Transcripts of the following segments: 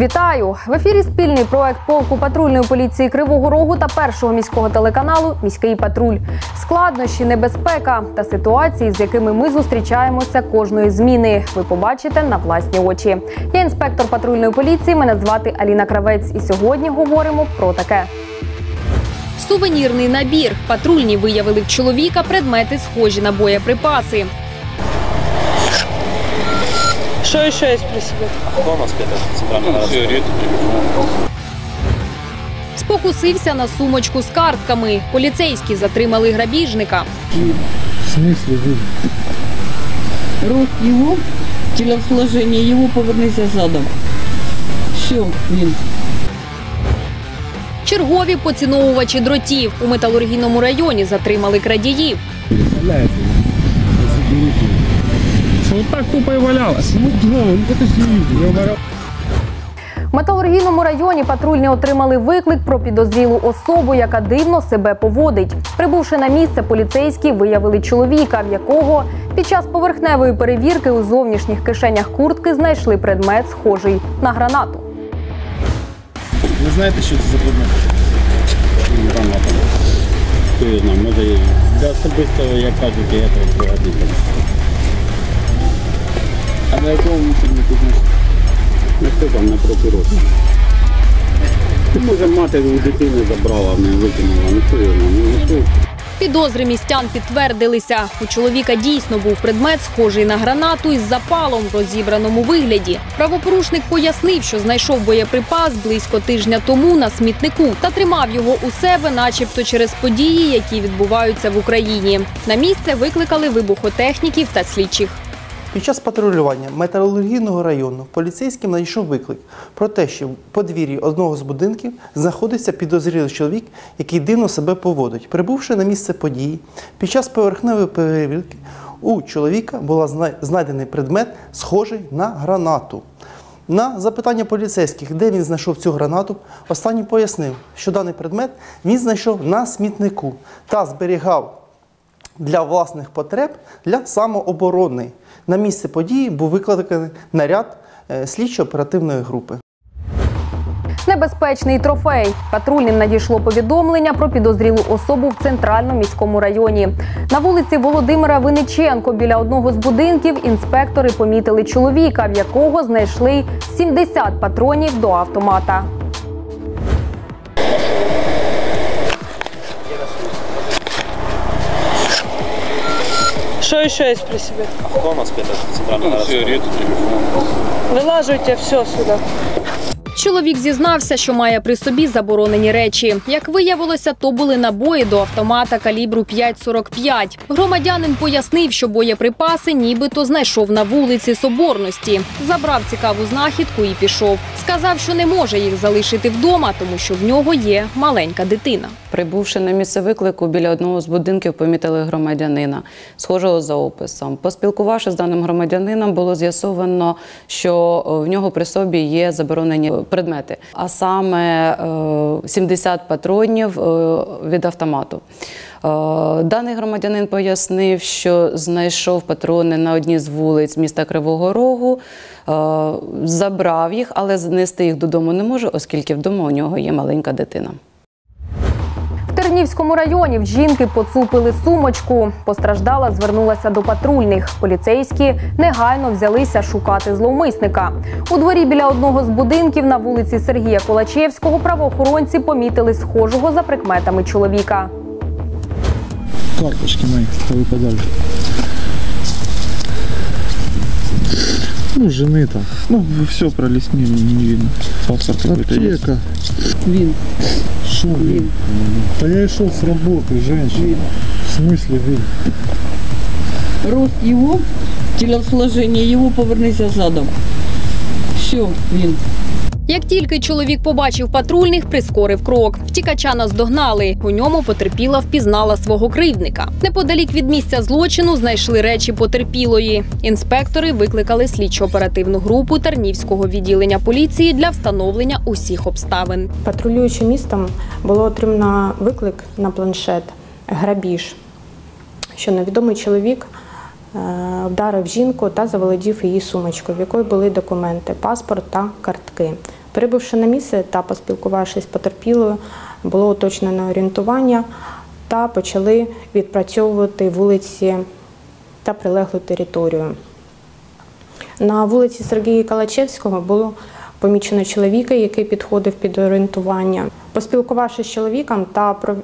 Вітаю в ефірі. Спільний проект полку патрульної поліції Кривого Рогу та першого міського телеканалу Міський патруль. Складнощі, небезпека та ситуації, з якими ми зустрічаємося кожної зміни. Ви побачите на власні очі. Я інспектор патрульної поліції. Мене звати Аліна Кравець. І сьогодні говоримо про таке. Сувенірний набір. Патрульні виявили в чоловіка предмети, схожі на боєприпаси. Что еще есть при себе? Кто у нас это центральная сигареты, Спокусився на сумочку з картками. Поліцейські затримали грабіжника. В смысле вы? Рост его, телосложение его, повернися задом. Все, він. Чергові поціновувачі дротів у металургійному районі затримали крадіїв. Представляете? Вот так тупо и валялось? Ну да, ну это же не видно. В металургійному районі патрульні отримали виклик про підозрілу особу, яка дивно себе поводить. Прибувши на місце, поліцейські виявили чоловіка, в якого під час поверхневої перевірки у зовнішніх кишенях куртки знайшли предмет, схожий на гранату. Ви знаєте, що це за предмет? Граната. Хто знає, може для особистого, як кажуть, я пригодиться. А на якому ти знаєш? Ну хто там на прокурорі? Може мати у дитини забрала, не викинула, ну хто його знає, ну. Підозри містян підтвердилися. У чоловіка дійсно був предмет, схожий на гранату із запалом в розібраному вигляді. Правопорушник пояснив, що знайшов боєприпас близько тижня тому на смітнику та тримав його у себе, начебто через події, які відбуваються в Україні. На місце викликали вибухотехніків та слідчих. Під час патрулювання металургійного району поліцейським надійшов виклик про те, що в подвір'ї одного з будинків знаходиться підозрілий чоловік, який дивно себе поводить. Прибувши на місце події, під час поверхневої перевірки у чоловіка була знайдений предмет, схожий на гранату. На запитання поліцейських, де він знайшов цю гранату, останній пояснив, що даний предмет він знайшов на смітнику та зберігав для власних потреб для самооборони. На місце події був викликаний наряд е, слідчо-оперативної групи. Небезпечний трофей. Патрульним надійшло повідомлення про підозрілу особу в центральному міському районі. На вулиці Володимира Виниченко біля одного з будинків інспектори помітили чоловіка, в якого знайшли 70 патронів до автомата. Что еще есть при себе? Хто у нас это центральная сигареты, Вылаживайте все сюда. Чоловік зізнався, що має при собі заборонені речі. Як виявилося, то були набої до автомата калібру 5,45. Громадянин пояснив, що боєприпаси нібито знайшов на вулиці Соборності. Забрав цікаву знахідку і пішов. Сказав, що не може їх залишити вдома, тому що в нього є маленька дитина. Прибувши на місце виклику біля одного з будинків, помітили громадянина, схожого за описом. Поспілкувавши з даним громадянином, було з'ясовано, що в нього при собі є заборонені предмети, а саме е, 70 патронів е, від автомату. Е, Даний громадянин пояснив, що знайшов патрони на одній з вулиць міста Кривого Рогу, е, забрав їх, але знести їх додому не може, оскільки вдома у нього є маленька дитина. В Тернівському районі в жінки поцупили сумочку. Постраждала, звернулася до патрульних. Поліцейські негайно взялися шукати зловмисника. У дворі біля одного з будинків на вулиці Сергія Колачевського правоохоронці помітили схожого за прикметами чоловіка. карточки мои повыпадали. Ну, жены там. Ну, все пролистни, не видно. Паспорт какой-то есть. Аптека. Він. Шо, Вин? Да я и шел с работы, женщина. В смысле, Вин? Рост его, телосложение его, повернися задом. Все, він. Як тільки чоловік побачив патрульних, прискорив крок. Втікача наздогнали. У ньому потерпіла впізнала свого кривдника. Неподалік від місця злочину знайшли речі потерпілої. Інспектори викликали слідчо-оперативну групу Тарнівського відділення поліції для встановлення усіх обставин. Патрулюючи містом, було отримано виклик на планшет грабіж, що невідомий чоловік е, вдарив жінку та заволодів її сумочкою, в якої були документи, паспорт та картки. Прибувши на місце та поспілкувавшись з потерпілою, було уточнено орієнтування та почали відпрацьовувати вулиці та прилеглу територію. На вулиці Сергія Калачевського було помічено чоловіка, який підходив під орієнтування. Поспілкувавшись з чоловіком та е,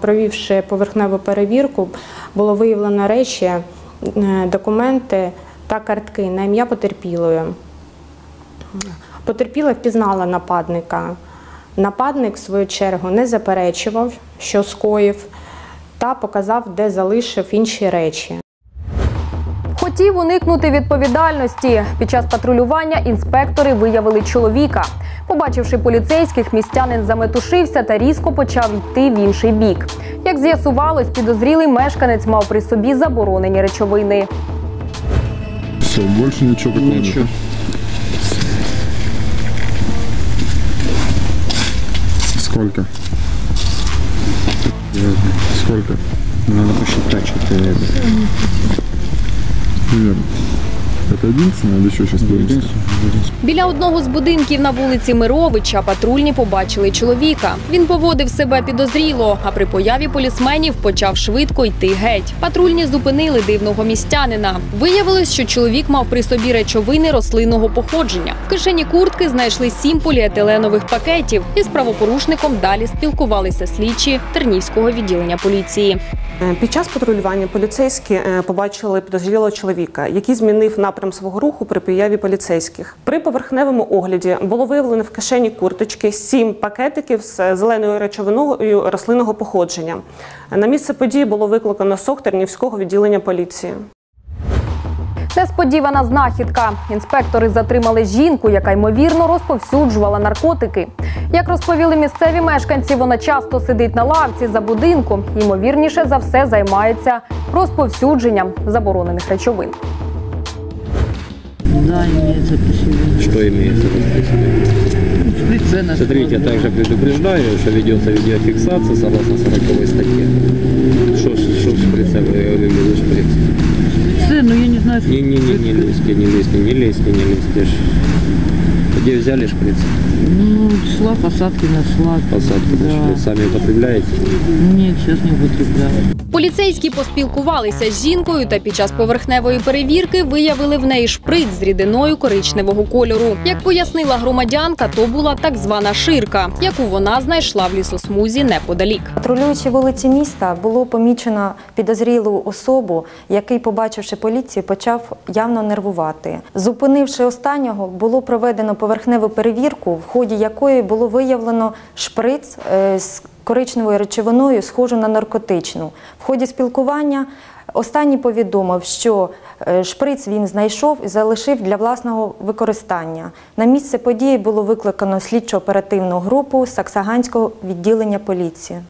провівши поверхневу перевірку, було виявлено речі, е, документи та картки на ім'я потерпілої. Потерпіла впізнала нападника. Нападник, в свою чергу, не заперечував, що скоїв, та показав, де залишив інші речі. Хотів уникнути відповідальності. Під час патрулювання інспектори виявили чоловіка. Побачивши поліцейських, містянин заметушився та різко почав йти в інший бік. Як з'ясувалось, підозрілий мешканець мав при собі заборонені речовини. Все, больше ничего такого Сколько? Сколько? Надо посчитать, что ты это. Это единственное или еще сейчас появится? Біля одного з будинків на вулиці Мировича патрульні побачили чоловіка. Він поводив себе підозріло, а при появі полісменів почав швидко йти геть. Патрульні зупинили дивного містянина. Виявилось, що чоловік мав при собі речовини рослинного походження. В кишені куртки знайшли сім поліетиленових пакетів. Із правопорушником далі спілкувалися слідчі Тернівського відділення поліції. Е, Під час патрулювання поліцейські е, побачили підозрілого чоловіка, який змінив напрям свого руху при появі поліцейських. При поверхневому огляді було виявлено в кишені курточки сім пакетиків з зеленою речовиною рослинного походження. На місце події було викликано СОК Тернівського відділення поліції. Несподівана знахідка. Інспектори затримали жінку, яка ймовірно розповсюджувала наркотики. Як розповіли місцеві мешканці, вона часто сидить на лавці за будинком. Ймовірніше за все займається розповсюдженням заборонених речовин. Да, имеется присутствие. Что имеется в виду? Смотрите, я также предупреждаю, что ведется видеофиксация согласно 40 статье. Что, ж- что в шприце вы я не что Не-не-не, не лезьте, не лезьте, не лезьте, не лезьте. ж. Где взяли шприц? Ну, шла посадки нашла. Посадку Да. нашли. Сами употребляете? Нет, сейчас не употребляю. Поліцейські поспілкувалися з жінкою та під час поверхневої перевірки виявили в неї шприц з рідиною коричневого кольору. Як пояснила громадянка, то була так звана ширка, яку вона знайшла в лісосмузі неподалік. Патрулюючи вулиці міста, було помічено підозрілу особу, який, побачивши поліцію, почав явно нервувати. Зупинивши останнього, було проведено поверхневу перевірку, в ході якої було виявлено шприц е, з коричневою речовиною, схожу на наркотичну. В ході спілкування останній повідомив, що е, шприц він знайшов і залишив для власного використання. На місце події було викликано слідчо-оперативну групу Саксаганського відділення поліції.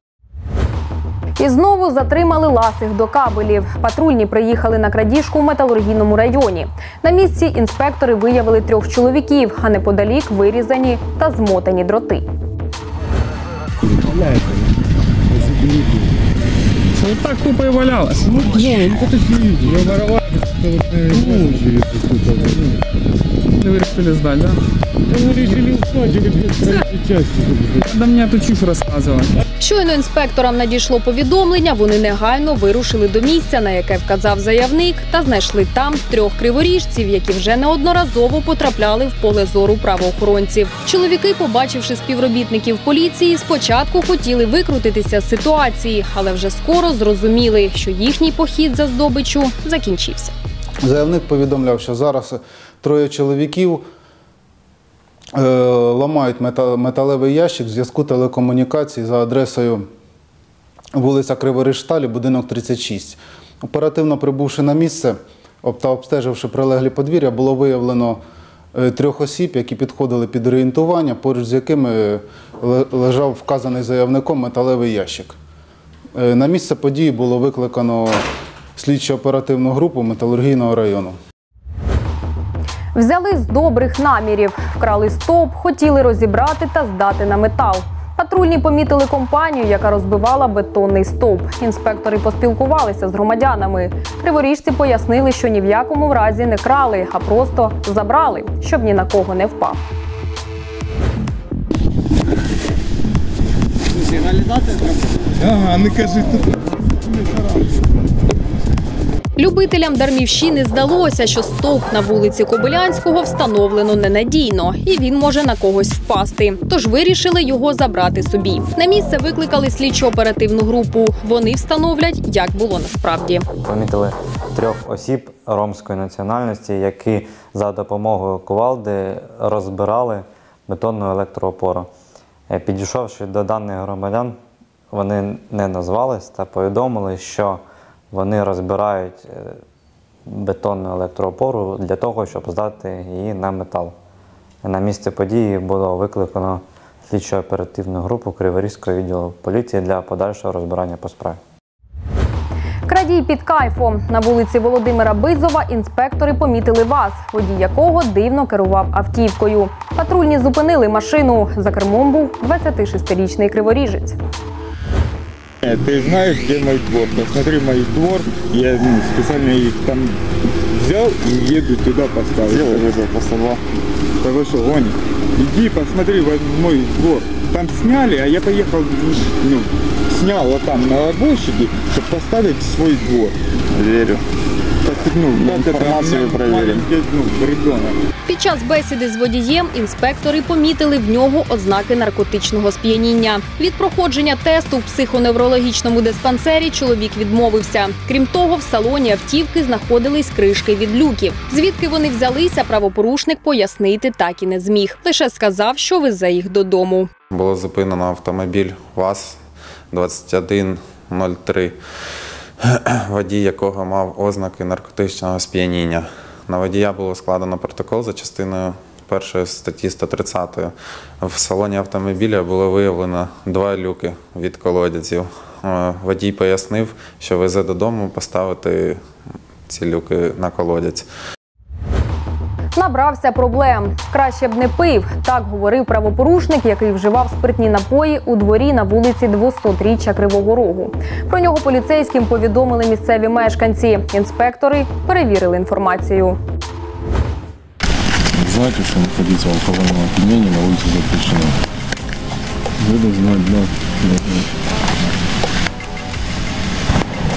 І знову затримали ласих до кабелів. Патрульні приїхали на крадіжку в металургійному районі. На місці інспектори виявили трьох чоловіків, а неподалік вирізані та змотані дроти. Вот так тупо и валялось. Ну, блин, ну это фигня. Я воровал. Вы решили сдать, да? Мы решили узнать, или Да мне эту чушь рассказывать. Щойно інспекторам надійшло повідомлення. Вони негайно вирушили до місця, на яке вказав заявник, та знайшли там трьох криворіжців, які вже неодноразово потрапляли в поле зору правоохоронців. Чоловіки, побачивши співробітників поліції, спочатку хотіли викрутитися з ситуації, але вже скоро зрозуміли, що їхній похід за здобичу закінчився. Заявник повідомляв, що зараз троє чоловіків е, ламають металевий ящик в зв'язку телекомунікації за адресою вулиця Криворіжсталі, будинок 36. Оперативно прибувши на місце та обстеживши прилеглі подвір'я, було виявлено е, трьох осіб, які підходили під орієнтування, поруч з якими лежав вказаний заявником металевий ящик. Е, На місце події було викликано слідчо-оперативну групу металургійного району. Взяли з добрих намірів, вкрали стоп, хотіли розібрати та здати на метал. Патрульні помітили компанію, яка розбивала бетонний стовп. Інспектори поспілкувалися з громадянами. Криворіжці пояснили, що ні в якому разі не крали, а просто забрали, щоб ні на кого не впав. Сигналізація Ага, не кажи тут. Любителям Дармівщини здалося, що стовп на вулиці Кобилянського встановлено ненадійно, і він може на когось впасти. Тож вирішили його забрати собі. На місце викликали слідчо-оперативну групу. Вони встановлять, як було насправді. Помітили трьох осіб ромської національності, які за допомогою кувалди розбирали бетонну електроопору. Е, Підійшовши до даних громадян, вони не назвались та повідомили, що вони розбирають е, бетонну електроопору для того, щоб здати її на метал. На місце події було викликано слідчо-оперативну групу Криворізького відділу поліції для подальшого розбирання по справі. Крадій під кайфом на вулиці Володимира Бизова інспектори помітили вас, водій якого дивно керував автівкою. Патрульні зупинили машину. За кермом був 26-річний криворіжець. Э, Ты знаешь, где мой двор? Посмотри мой двор. Я ну, специально их там взял и еду туда поставил. Сделай вызов по 102. Да вы что, гонишь? Иди посмотри в мой двор. Там сняли, а я поехал, ну, снял вот там на обочине, чтобы поставить свой двор. Верю. Ну. Під час бесіди з водієм інспектори помітили в нього ознаки наркотичного сп'яніння. Від проходження тесту в психоневрологічному диспансері чоловік відмовився. Крім того, в салоні автівки знаходились кришки від люків. Звідки вони взялися, правопорушник пояснити так і не зміг. Лише сказав, що везе їх додому. Було зупинено автомобіль ВАЗ 2103, водій якого мав ознаки наркотичного сп'яніння. На водія було складено протокол за частиною першої статті 130. В салоні автомобіля було виявлено два люки від колодязів. Е, Водій пояснив, що везе додому поставити ці люки на колодязь. Набрався проблем. Краще б не пив. Так говорив правопорушник, який вживав спиртні напої у дворі на вулиці 200-річчя Кривого Рогу. Про нього поліцейським повідомили місцеві мешканці. Інспектори перевірили інформацію. Знаете, что находиться в алкогольном опьянении на улице запрещено? Буду да, да.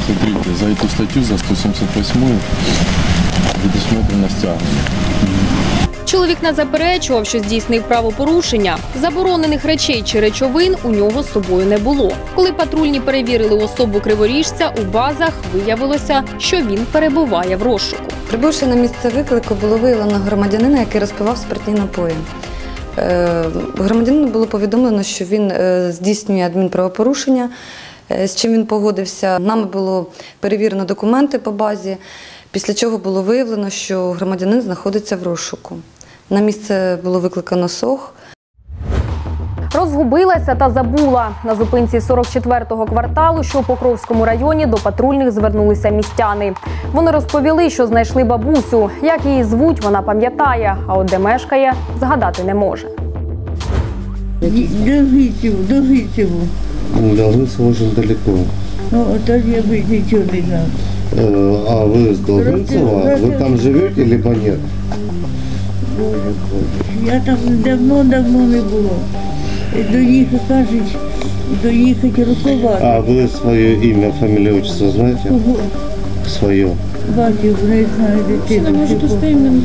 Смотрите, за эту статью, за 178 предусмотрено стягивание. Чоловік не заперечував, що здійснив правопорушення. Заборонених речей чи речовин у нього з собою не було. Коли патрульні перевірили особу криворіжця, у базах виявилося, що він перебуває в розшуку. Прибувши на місце виклику, було виявлено громадянина, який розпивав спиртні напої. Е, Громадянину було повідомлено, що він е, здійснює адмінправопорушення, е, з чим він погодився. Нами було перевірено документи по базі, після чого було виявлено, що громадянин знаходиться в розшуку. На місце було викликано СОГ. Розгубилася та забула. На зупинці 44-го кварталу, що у Покровському районі, до патрульних звернулися містяни. Вони розповіли, що знайшли бабусю. Як її звуть, вона пам'ятає, а от де мешкає, згадати не може. До Житів, до Житів. До Лысого далеко. Ну, то я би нічого не. Э, А вы с Долгынцева? Вы там живете либо нет? Боже, Боже. Я там давно-давно не було. Доїхати, кажуть, доїхати рукувати. А вы свое имя, фамилию, отчество знаете? Кого? Свое. Бачив, не знаю дитину. Може, то стоїмо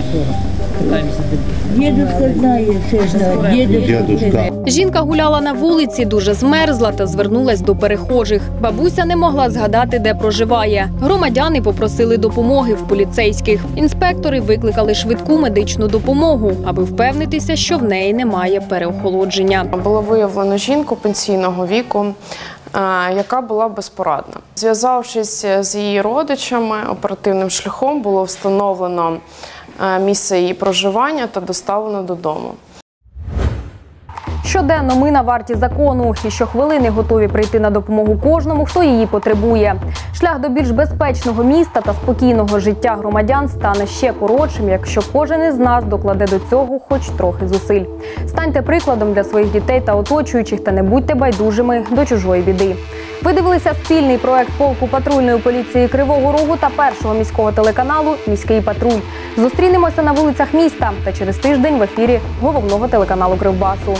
Дідуська знає, все знає. Дідуська знає. Жінка гуляла на вулиці, дуже змерзла та звернулась до перехожих. Бабуся не могла згадати, де проживає. Громадяни попросили допомоги в поліцейських. Інспектори викликали швидку медичну допомогу, аби впевнитися, що в неї немає переохолодження. Було виявлено жінку пенсійного віку, е, яка була безпорадна. Зв'язавшись з її родичами, оперативним шляхом було встановлено е, місце її проживання та доставлено додому. Щоденно ми на варті закону і щохвилини готові прийти на допомогу кожному, хто її потребує. Шлях до більш безпечного міста та спокійного життя громадян стане ще коротшим, якщо кожен із нас докладе до цього хоч трохи зусиль. Станьте прикладом для своїх дітей та оточуючих та не будьте байдужими до чужої біди. Ви дивилися спільний проект полку патрульної поліції Кривого Рогу та першого міського телеканалу Міський патруль. Зустрінемося на вулицях міста та через тиждень в ефірі головного телеканалу Кривбасу.